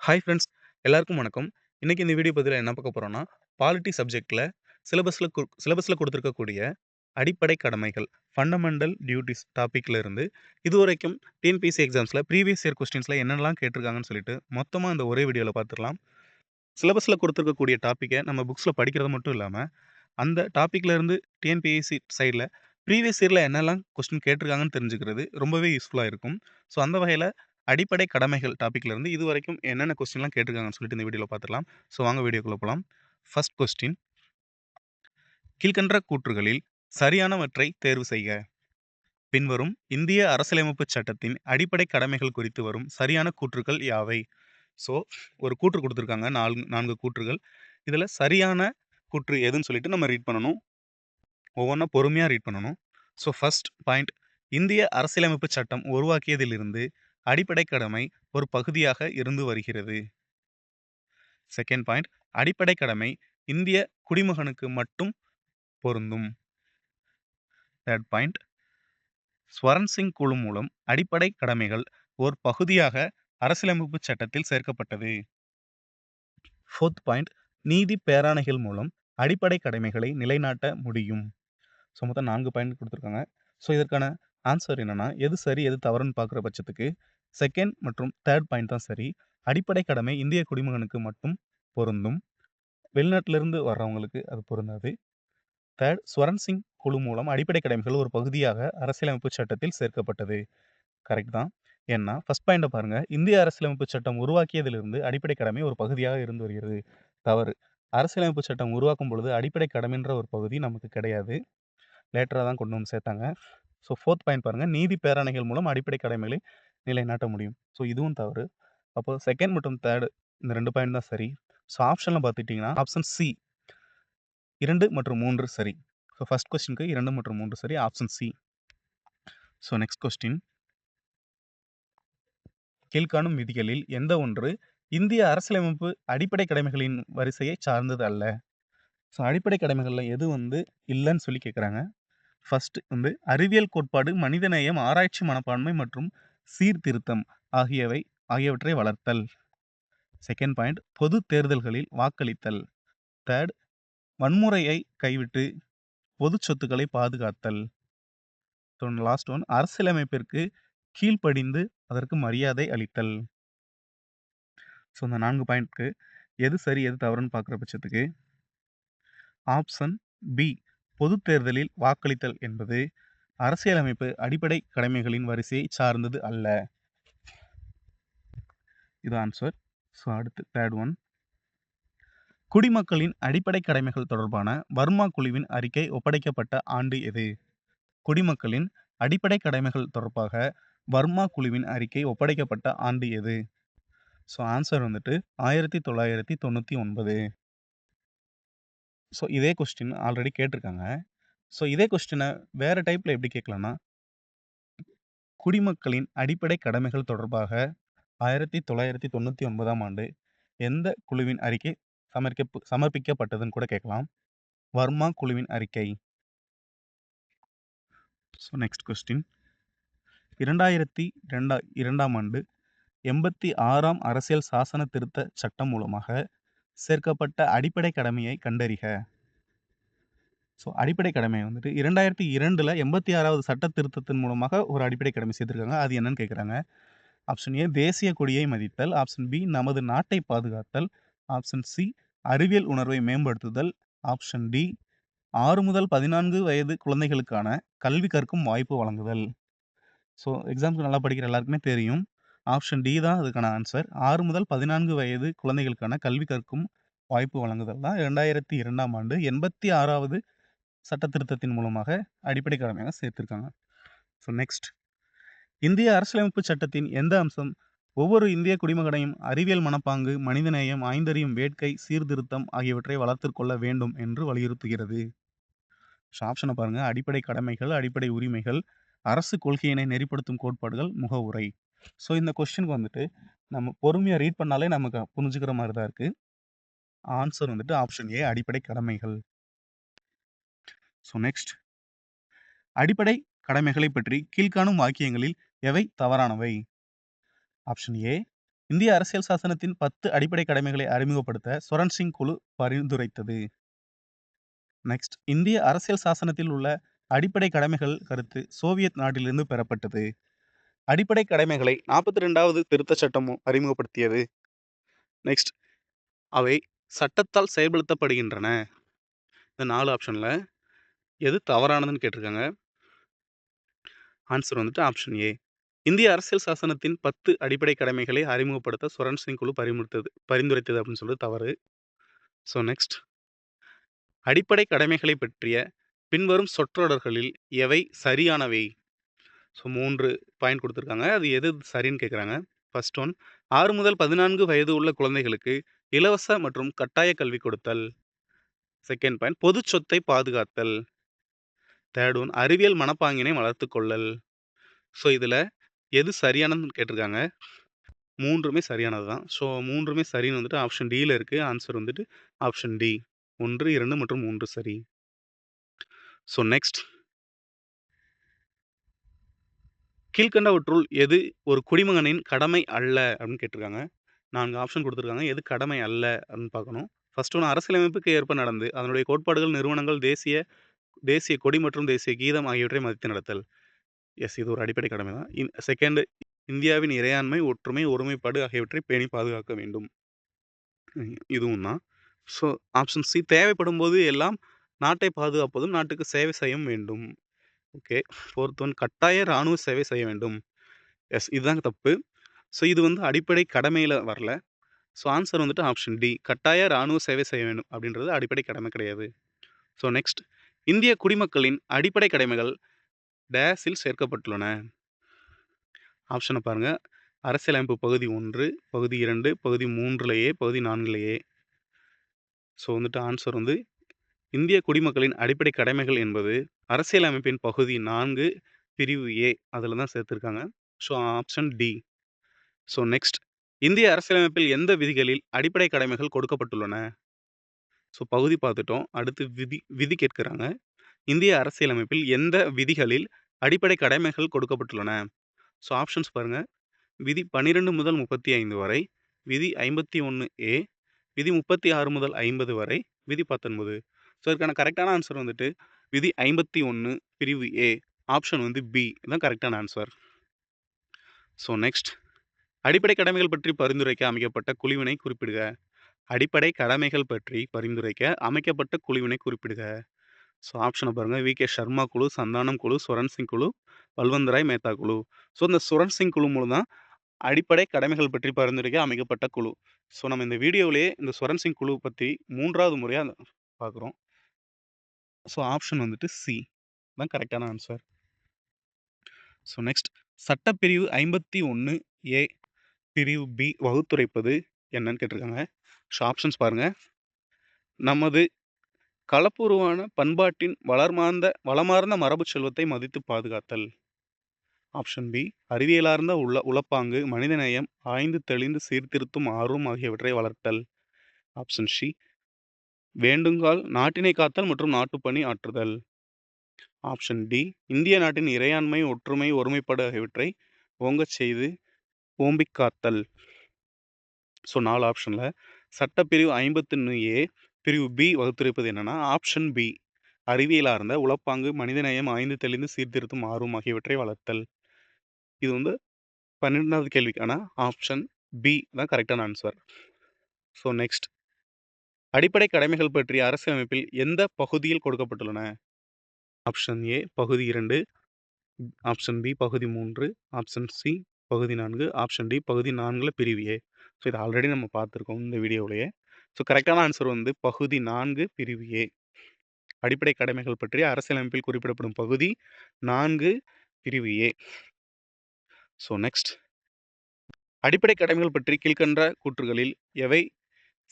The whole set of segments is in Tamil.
ஹாய் ஃப்ரெண்ட்ஸ் எல்லாருக்கும் வணக்கம். இன்றைக்கி இந்த வீடியோ பதிவில் என்ன பார்க்க போகிறோன்னா பாலிட்டி சப்ஜெக்டில் சிலபஸில் கு சிலபஸில் கொடுத்துருக்கக்கூடிய அடிப்படை கடமைகள் ஃபண்டமெண்டல் டியூட்டிஸ் டாப்பிக்கில் இருந்து இது வரைக்கும் டிஎன்பிஎஸ்சி எக்ஸாம்ஸில் ப்ரீவியஸ் இயர் கொஸ்டின்ஸில் என்னென்னலாம் கேட்டிருக்காங்கன்னு சொல்லிட்டு மொத்தமாக இந்த ஒரே வீடியோவில் பார்த்துக்கலாம் சிலபஸில் கொடுத்துருக்கக்கூடிய டாப்பிக்கை நம்ம புக்ஸில் படிக்கிறது மட்டும் இல்லாமல் அந்த டாப்பிக்கில் இருந்து டிஎன்பிஎஸ்சி சைடில் ப்ரீவியஸ் இயரில் என்னெல்லாம் கொஸ்டின் கேட்டிருக்காங்கன்னு தெரிஞ்சுக்கிறது ரொம்பவே யூஸ்ஃபுல்லாக இருக்கும். ஸோ அந்த வகையில் அடிப்படை கடமைகள் டாபிக்ல இருந்து இதுவரைக்கும் என்னென்ன கொஸ்டின்லாம் கேட்டிருக்காங்கன்னு சொல்லிட்டு இந்த வீடியோவில் பார்த்துக்கலாம் ஸோ வாங்க வீடியோக்குள்ளே போகலாம் ஃபர்ஸ்ட் கொஸ்டின் கீழ்கன்ற கூற்றுகளில் சரியானவற்றை தேர்வு செய்க. பின்வரும் இந்திய அரசியலமைப்பு சட்டத்தின் அடிப்படை கடமைகள் குறித்து வரும் சரியான கூற்றுக்கள் யாவை? ஸோ ஒரு கூற்று கொடுத்துருக்காங்க நாலு நான்கு கூற்றுகள். இதில் சரியான கூற்று எதுன்னு சொல்லிட்டு நம்ம ரீட் பண்ணணும். ஒவ்வொன்றா பொறுமையாக ரீட் பண்ணணும். ஸோ ஃபஸ்ட் பாயிண்ட் இந்திய அரசியலமைப்பு சட்டம் உருவாக்கியதிலிருந்து அடிப்படை கடமை ஒரு பகுதியாக இருந்து வருகிறது. செகண்ட் பாயிண்ட் அடிப்படை கடமை இந்திய குடிமகனுக்கு மட்டும் பொருந்தும். தேர்ட் பாயிண்ட் ஸ்வரன் சிங் குழு மூலம் அடிப்படை கடமைகள் ஓர் பகுதியாக அரசியலமைப்பு சட்டத்தில் சேர்க்கப்பட்டது. ஃபோர்த் பாயிண்ட் நீதி பேராணைகள் மூலம் அடிப்படை கடமைகளை நிலைநாட்ட முடியும். ஸோ மொத்தம் நான்கு பாயிண்ட் கொடுத்துருக்காங்க ஸோ இதற்கான ஆன்சர் என்னன்னா, எது சரி, எது தவறுன்னு பார்க்குற பட்சத்துக்கு, செகண்ட் மற்றும் தேர்ட் பாயிண்ட் தான் சரி. அடிப்படை கடமை இந்திய குடிமகனுக்கு மட்டும் பொருந்தும். வெளிநாட்டிலிருந்து வர்றவங்களுக்கு அது பொருந்தாது. தேர்ட் ஸ்வரன் சிங் குழு மூலம் அடிப்படை கடமைகள் ஒரு பகுதியாக அரசியலமைப்புச் சட்டத்தில் சேர்க்கப்பட்டது. கரெக்ட் தான். ஏன்னா ஃபர்ஸ்ட் பாயிண்டை பாருங்கள் இந்திய அரசியலமைப்புச் சட்டம் உருவாக்கியதிலிருந்து அடிப்படை கடமை ஒரு பகுதியாக இருந்து வருகிறது. தவறு. அரசியலமைப்புச் சட்டம் உருவாக்கும் பொழுது அடிப்படை கடமைன்ற ஒரு பகுதி நமக்கு கிடையாது. லேட்டராக தான் கொண்டு வந்து சேர்த்தாங்க. ஸோ ஃபோர்த் பாயிண்ட் பாருங்கள் நீதி பேரணைகள் மூலம் அடிப்படை கடமைகளை நிலைநாட்ட முடியும். ஸோ இதுவும் தவறு. அப்போ செகண்ட் மற்றும் தேர்டு இந்த ரெண்டு பாயிண்ட் தான் சரி. ஸோ ஆப்ஷனில் பார்த்துட்டிங்கன்னா ஆப்ஷன் சி இரண்டு மற்றும் மூன்று சரி. ஸோ ஃபஸ்ட் கொஸ்டினுக்கு இரண்டு மற்றும் மூன்று சரி. Option C. So next question கீழ்க்காணும் விதிகளில் எந்த ஒன்று இந்திய அரசியலமைப்பு அடிப்படை கடமைகளின் வரிசையை சார்ந்தது அல்ல? ஸோ அடிப்படை கடமைகளில் எது வந்து இல்லைன்னு சொல்லி கேட்குறாங்க. ஃபஸ்ட்டு வந்து அறிவியல் கோட்பாடு, மனிதநேயம், ஆராய்ச்சி மனப்பான்மை மற்றும் சீர்திருத்தம் ஆகியவை ஆகியவற்றை வளர்த்தல். செகண்ட் பாயிண்ட் பொது தேர்தல்களில் வாக்களித்தல். தேர்ட் வன்முறையை கைவிட்டு பொது சொத்துக்களை பாதுகாத்தல். லாஸ்ட் ஒன் அரசியலமைப்பிற்கு கீழ்ப்படிந்து அதற்கு மரியாதை அளித்தல். ஸோ இந்த நான்கு பாயிண்ட்க்கு எது சரி, எது தவறுன்னு பார்க்குற பட்சத்துக்கு, ஆப்ஷன் பி பொது தேர்தலில் வாக்களித்தல் என்பது அரசியலமைப்பு அடிப்படை கடமைகளின் வரிசையை சார்ந்தது அல்ல. இது ஆன்சர் ஸோ அடுத்து தேர்ட் ஒன் குடிமக்களின் அடிப்படை கடமைகள் தொடர்பான வர்மா குழுவின் அறிக்கை ஒப்படைக்கப்பட்ட ஆண்டு எது? குடிமக்களின் அடிப்படை கடமைகள் தொடர்பாக வர்மா குழுவின் அறிக்கை ஒப்படைக்கப்பட்ட ஆண்டு எது? ஸோ ஆன்சர் வந்துட்டு 1999. ஸோ இதே கொஸ்டின் ஆல்ரெடி கேட்டிருக்காங்க. ஸோ இதே கொஸ்டின வேற டைப்ல எப்படி கேட்கலாம்னா, குடிமக்களின் அடிப்படை கடமைகள் தொடர்பாக 1999ஆம் ஆண்டு எந்த குழுவின் அறிக்கை சமர்க்கப் சமர்ப்பிக்கப்பட்டதுன்னு கூட கேட்கலாம். வர்மா குழுவின் அறிக்கை. ஸோ நெக்ஸ்ட் கொஸ்டின் 2002 2ஆம் ஆண்டு 86ஆம் அரசியல் சாசன திருத்த சட்டம் மூலமாக சேர்க்கப்பட்ட அடிப்படை கடமையை கண்டறிக. ஸோ அடிப்படை கடமை வந்துட்டு 2002ல 86வது சட்ட திருத்தத்தின் மூலமாக ஒரு அடிப்படை கடமை சேர்த்திருக்காங்க. அது என்னன்னு கேட்குறாங்க. ஆப்ஷன் ஏ தேசிய கொடியை மதித்தல். ஆப்ஷன் பி நமது நாட்டை பாதுகாத்தல். ஆப்ஷன் சி அறிவியல் உணர்வை மேம்படுத்துதல். ஆப்ஷன் டி ஆறு முதல் 14 வயது குழந்தைகளுக்கான கல்வி கற்கும் வாய்ப்பு வழங்குதல். ஸோ எக்ஸாம்ஸ்க்கு நல்லா படிக்கிற எல்லாருக்குமே தெரியும். ஆப்ஷன் டி தான் அதுக்கான ஆன்சர் ஆறு முதல் 14 வயது குழந்தைகளுக்கான கல்வி கற்கும் வாய்ப்பு வழங்குதல் தான் 2002ஆம் ஆண்டு 86வது சட்ட திருத்தத்தின் மூலமாக அடிப்படை கடமையாக சேர்த்திருக்காங்க. ஸோ நெக்ஸ்ட் இந்திய அரசியலமைப்பு சட்டத்தின் எந்த அம்சம் ஒவ்வொரு இந்திய குடிமகனையும் அறிவியல் மனப்பாங்கு, மனிதநேயம், ஆய்ந்தறியும் வேட்கை, சீர்திருத்தம் ஆகியவற்றை வளர்த்துக்கொள்ள வேண்டும் என்று வலியுறுத்துகிறது? ஸோ ஆப்ஷனை பாருங்கள் அடிப்படை கடமைகள், அடிப்படை உரிமைகள், அரசு கொள்கையினை நெறிப்படுத்தும் கோட்பாடுகள், முகவுரை. ஸோ இந்த கொஸ்டினுக்கு வந்துட்டு நம்ம பொறுமையாக ரீட் பண்ணாலே நமக்கு புரிஞ்சுக்கிற மாதிரி தான் இருக்குது ஆன்சர் வந்துட்டு ஆப்ஷன் ஏ அடிப்படை கடமைகள். ஸோ நெக்ஸ்ட் அடிப்படை கடமைகளைப் பற்றி கீழ்க்காணும் வாக்கியங்களில் எவை தவறானவை? ஆப்ஷன் ஏ இந்திய அரசியல் சாசனத்தின் 10 அடிப்படை கடமைகளை அறிமுகப்படுத்த சொரன் சிங் குழு பரிந்துரைத்தது. நெக்ஸ்ட் இந்திய அரசியல் சாசனத்தில் உள்ள அடிப்படை கடமைகள் கருத்து சோவியத் நாட்டிலிருந்து பெறப்பட்டது. அடிப்படை கடமைகளை 42வது திருத்தச் சட்டமும் அறிமுகப்படுத்தியது. நெக்ஸ்ட் அவை சட்டத்தால் செயல்படுத்தப்படுகின்றன. இந்த நாலு ஆப்ஷனில் எது தவறானதுன்னு கேட்டிருக்காங்க. ஆன்சர் வந்துட்டு ஆப்ஷன் ஏ. இந்திய அரசியல் சாசனத்தின் 10 அடிப்படை கடமைகளை அறிமுகப்படுத்த சுரண் சிங் குழு பரிமுறுத்தது பரிந்துரைத்தது அப்படின்னு சொல்றது தவறு. ஸோ நெக்ஸ்ட் அடிப்படை கடமைகளை பற்றிய பின்வரும் சொற்றொடர்களில் எவை சரியானவை? ஸோ மூன்று பாயிண்ட் கொடுத்துருக்காங்க அது எது சரின்னு கேட்குறாங்க. ஃபர்ஸ்ட் ஒன் ஆறு முதல் 14 வயது உள்ள குழந்தைகளுக்கு இலவச மற்றும் கட்டாய கல்வி கொடுத்தல். செகண்ட் பாயிண்ட் பொது சொத்தை பாதுகாத்தல். தேர்ட் ஒன் அறிவியல் மனப்பாங்கினை வளர்த்துக் கொள்ளல். ஸோ இதில் எது சரியானதுன்னு கேட்டிருக்காங்க. மூன்றுமே சரியானது தான். ஸோ மூன்றுமே சரின்னு வந்துட்டு ஆப்ஷன் டியில் இருக்குது ஆன்சர் வந்துட்டு ஆப்ஷன் டி. 1, 2 மற்றும் மூன்று சரி. ஸோ நெக்ஸ்ட் கீழ்க்கண்டவற்றுள் எது ஒரு குடிமகனின் கடமை அல்ல அப்படின்னு கேட்டிருக்காங்க. நான்கு ஆப்ஷன் கொடுத்துருக்காங்க எது கடமை அல்ல அப்படின்னு பார்க்கணும். ஃபர்ஸ்ட் ஒன்று அரசியலமைப்புக்கு ஏற்ப நடந்து, அதனுடைய கோட்பாடுகள், நிறுவனங்கள், தேசிய தேசிய கொடி மற்றும் தேசிய கீதம் ஆகியவற்றை மதித்து நடத்தல். எஸ் இது ஒரு அடிப்படை கடமை தான். இன் செகண்ட் இந்தியாவின் இறையாண்மை, ஒற்றுமை, ஒருமைப்பாடு ஆகியவற்றை பேணி பாதுகாக்க வேண்டும். இதுவும் தான். ஸோ ஆப்ஷன் சி தேவைப்படும்போது எல்லாம் நாட்டை பாதுகாப்பதும், நாட்டுக்கு சேவை செய்ய வேண்டும். ஓகே. ஃபோர்த் ஒன் கட்டாய ராணுவ சேவை செய்ய வேண்டும். எஸ் இதுதான் தப்பு. ஸோ இது வந்து அடிப்படை கடமையில வரல. ஸோ ஆன்சர் வந்துட்டு ஆப்ஷன் டி. கட்டாய ராணுவ சேவை செய்ய வேண்டும் அப்படின்றது அடிப்படை கடமை கிடையாது. ஸோ நெக்ஸ்ட் இந்திய குடிமக்களின் அடிப்படை கடமைகள் டேஸில் சேர்க்கப்பட்டுள்ளன. ஆப்ஷன பாருங்க. அரசியலமைப்பு பகுதி 1, பகுதி 2, பகுதி 3ல பகுதி 4ல ஸோ வந்துட்டு ஆன்சர் வந்து இந்திய குடிமக்களின் அடிப்படை கடமைகள் என்பது அரசியலமைப்பின் பகுதி 4 பிரிவு ஏ அதில தான் சேர்த்திருக்காங்க. So option D. So next இந்திய அரசியலமைப்பில் எந்த விதிகளில் அடிப்படை கடமைகள் கொடுக்கப்பட்டுள்ளன? ஸோ பகுதி பார்த்துட்டோம். அடுத்து விதி விதி கேட்குறாங்க. இந்திய அரசியலமைப்பில் எந்த விதிகளில் அடிப்படை கடமைகள் கொடுக்கப்பட்டுள்ளன? ஸோ ஆப்ஷன்ஸ் பாருங்கள் விதி 12 முதல் 35 வரை, விதி 51 ஏ, விதி 36 முதல் 50 வரை, விதி 19. ஸோ இதுக்கான கரெக்டான ஆன்சர் வந்துட்டு விதி 51 பிரிவு ஏ. ஆப்ஷன் வந்து பி. தான் கரெக்டான ஆன்சர். ஸோ நெக்ஸ்ட் அடிப்படை கடமைகள் பற்றி பரிந்துரைக்க அமைக்கப்பட்ட குழுவினை குறிப்பிடுக. அடிப்படை கடமைகள் பற்றி பரிந்துரைக்க அமைக்கப்பட்ட குழுவினை குறிப்பிடுக. ஸோ ஆப்ஷன பாருங்க. வி. கே. சர்மா குழு, சந்தானம் குழு, சுரண் சிங் குழு, பல்வந்த் ராய் மேத்தா குழு. ஸோ இந்த சுரண் சிங் குழு மூலம் தான் அடிப்படை கடமைகள் பற்றி பரிந்துரைக்க அமைக்கப்பட்ட குழு. ஸோ நம்ம இந்த வீடியோவிலேயே இந்த சுரன் சிங் குழு பத்தி 3வது முறையா பார்க்குறோம். ஸோ ஆப்ஷன் வந்துட்டு சி தான் கரெக்டான ஆன்சர். ஸோ நெக்ஸ்ட் சட்டப்பிரிவு 51 ஏ பிரிவு பி வகுத்துரைப்பது என்னன்னு கேட்டிருக்காங்க. ஸோ ஆப்ஷன்ஸ் பாருங்க. நமது களப்பூர்வமான பண்பாட்டின் வளர்மார்ந்த வளமார்ந்த மரபுச் செல்வத்தை மதித்து பாதுகாத்தல். ஆப்ஷன் பி அறிவியலார்ந்த உள்ள உளப்பாங்கு, மனிதநேயம், ஆய்ந்து தெளிந்து சீர்திருத்தும் ஆர்வம் ஆகியவற்றை வளர்த்தல். ஆப்ஷன் சி வேண்டுங்கால் நாட்டினை காத்தல் மற்றும் நாட்டுப்பணி ஆற்றுதல். ஆப்ஷன் டி இந்திய நாட்டின் இறையாண்மை, ஒற்றுமை, ஒருமைப்பாடு ஆகியவற்றை ஓங்கச் செய்து ஓம்பிக் காத்தல். ஸோ நாலு ஆப்ஷனில் சட்டப்பிரிவு 51 ஏ பிரிவு பி வகுத்திருப்பது என்னென்னா ஆப்ஷன் பி அறிவியலார்ந்த உளப்பாங்கு, மனிதநேயம், ஆய்ந்து தெளிந்து சீர்திருத்தும் ஆர்வம் ஆகியவற்றை வளர்த்தல். இது வந்து 12வது கேள்விக்கான ஆப்ஷன் பி தான் கரெக்டான ஆன்சர். ஸோ நெக்ஸ்ட் அடிப்படை கடமைகள் பற்றிய அரசியலமைப்பில் எந்த பகுதியில் கொடுக்கப்பட்டுள்ளன? ஆப்ஷன் ஏ பகுதி இரண்டு ஆப்ஷன் பி பகுதி மூன்று ஆப்ஷன் சி பகுதி நான்கு ஆப்ஷன் டி பகுதி நான்கில் பிரிவு ஏ. ஸோ இது ஆல்ரெடி நம்ம பார்த்துருக்கோம் இந்த வீடியோவிலேயே. ஸோ கரெக்டான ஆன்சர் வந்து பகுதி நான்கு பிரிவு ஏ. அடிப்படை கடமைகள் பற்றி அரசியலமைப்பில் குறிப்பிடப்படும் பகுதி நான்கு பிரிவு ஏ. ஸோ நெக்ஸ்ட் அடிப்படை கடமைகள் பற்றி கீழ்கண்ட கூற்றுகளில் எவை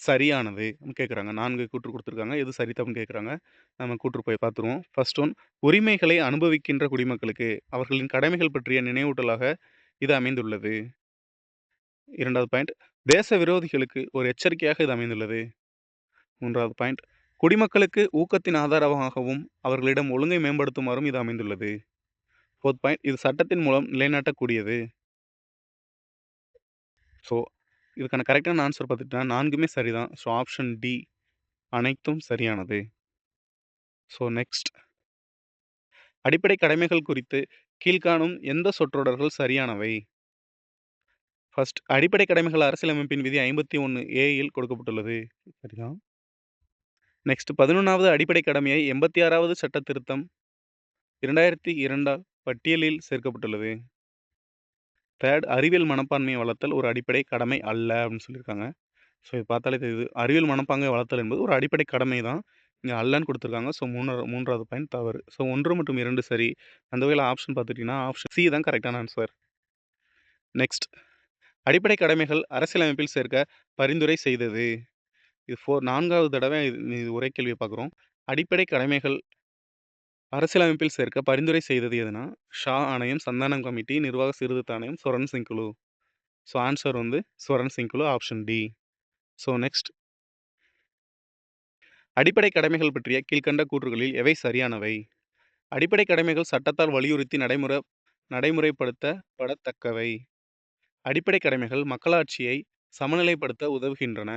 சரியானது? கேட்குறாங்க. நான்கு கூற்று கொடுத்துருக்காங்க எது சரி, தப்புன்னு கேட்குறாங்க. நம்ம கூற்று போய் பார்த்துருவோம். ஃபர்ஸ்ட் ஒன் உரிமைகளை அனுபவிக்கின்ற குடிமக்களுக்கு அவர்களின் கடமைகள் பற்றிய நினைவூட்டலாக இது அமைந்துள்ளது. இரண்டாவது பாயிண்ட் தேச விரோதிகளுக்கு ஒரு எச்சரிக்கையாக இது அமைந்துள்ளது. மூன்றாவது பாயிண்ட் குடிமக்களுக்கு ஊக்கத்தின் ஆதாரமாகவும், அவர்களிடம் ஒழுங்கை மேம்படுத்துமாறும் இது அமைந்துள்ளது. ஃபோர்த் பாயிண்ட் இது சட்டத்தின் மூலம் நிலைநாட்டக்கூடியது. ஸோ இதுக்கான கரெக்டான ஆன்சர் பார்த்துட்டா நான்குமே சரிதான். ஸோ ஆப்ஷன் டி அனைத்தும் சரியானது. So next. அடிப்படை கடமைகள் குறித்து கீழ்க்காணும் எந்த சொற்றொடர்கள் சரியானவை? ஃபர்ஸ்ட் அடிப்படை கடமைகள் அரசியலமைப்பின் விதி ஐம்பத்தி ஒன்று ஏயில் கொடுக்கப்பட்டுள்ளது. சரிதான். நெக்ஸ்ட் 11வது அடிப்படை கடமையை 86வது சட்ட திருத்தம் 2002ஆல் பட்டியலில் சேர்க்கப்பட்டுள்ளது. தேர்ட் அறிவியல் மனப்பான்மையை வளர்த்தல் ஒரு அடிப்படை கடமை அல்ல அப்படின்னு சொல்லியிருக்காங்க. ஸோ இது பார்த்தாலே தெரியுது. அறிவியல் மனப்பாங்கை வளர்த்தல் என்பது ஒரு அடிப்படை கடமை தான். இங்கே அல்லன்னு கொடுத்துருக்காங்க ஸோ 3 3வது பாயிண்ட் தவறு. ஸோ ஒன்று மற்றும் இரண்டு சரி. அந்த வகையில் ஆப்ஷன் பார்த்துட்டிங்கன்னா ஆப்ஷன் சி தான் கரெக்டான ஆன்சர். நெக்ஸ்ட். அடிப்படை கடமைகள் அரசியலமைப்பில் சேர்க்க பரிந்துரை செய்தது. இது ஃபோர் நான்காவது தடவை இது இது ஒரே கேள்வி பார்க்குறோம். அடிப்படை கடமைகள் அரசியலமைப்பில் சேர்க்க பரிந்துரை செய்தது எதுனா, ஷா ஆணையம், சந்தானம் கமிட்டி, நிர்வாக சீர்திருத்த ஆணையம், சொரன் சிங் குழு. ஸோ ஆன்சர் வந்து சொரன் சிங் குழு ஆப்ஷன் டி. So next. அடிப்படை கடமைகள் பற்றிய கீழ்க்கண்ட கூற்றுகளில் எவை சரியானவை? அடிப்படை கடமைகள் சட்டத்தால் வலியுறுத்தி நடைமுறை நடைமுறைப்படுத்தப்படத்தக்கவை. அடிப்படை கடமைகள் மக்களாட்சியை சமநிலைப்படுத்த உதவுகின்றன.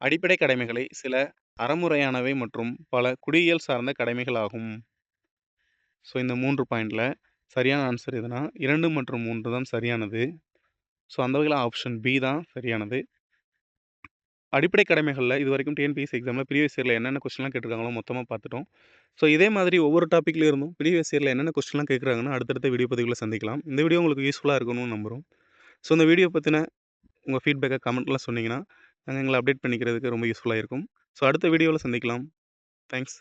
அடிப்படை கடமைகளை சில அறமுறையானவை மற்றும் பல குடியியல் சார்ந்த கடமைகளாகும். ஸோ இந்த மூன்று பாயிண்டில் சரியான ஆன்சர் எதுனா, இரண்டு மற்றும் மூன்று தான் சரியானது. ஸோ அந்த வகையில் ஆப்ஷன் பி தான் சரியானது. அடிப்படை கடமைகளில் இது வரைக்கும் டிஎன்பிஎஸ்சி எக்ஸாமில் ப்ரீவியஸ் இயரில் என்னென்ன கொஸ்டின்லாம் கேட்டிருக்காங்களோ மொத்தமாக பார்த்துட்டோம். ஸோ இதே மாதிரி ஒவ்வொரு டாப்பிக்லேயும் இருந்தும் ப்ரீவியஸ் இயரில் என்னென்ன கொஸ்டின்லாம் கேட்குறாங்கன்னு அடுத்தடுத்த வீடியோ பதிவில் சந்திக்கலாம். இந்த வீடியோ உங்களுக்கு யூஸ்ஃபுல்லாக இருக்கணும்னு நம்புகிறோம் ஸோ இந்த வீடியோ பற்றின உங்கள் ஃபீட்பேக்கை கமெண்ட்லாம் சொன்னிங்கன்னா நாங்கள் எங்களை அப்டேட் பண்ணிக்கிறதுக்கு ரொம்ப யூஸ்ஃபுல்லாக இருக்கும். ஸோ அடுத்த வீடியோவில் சந்திக்கலாம். தேங்க்ஸ்.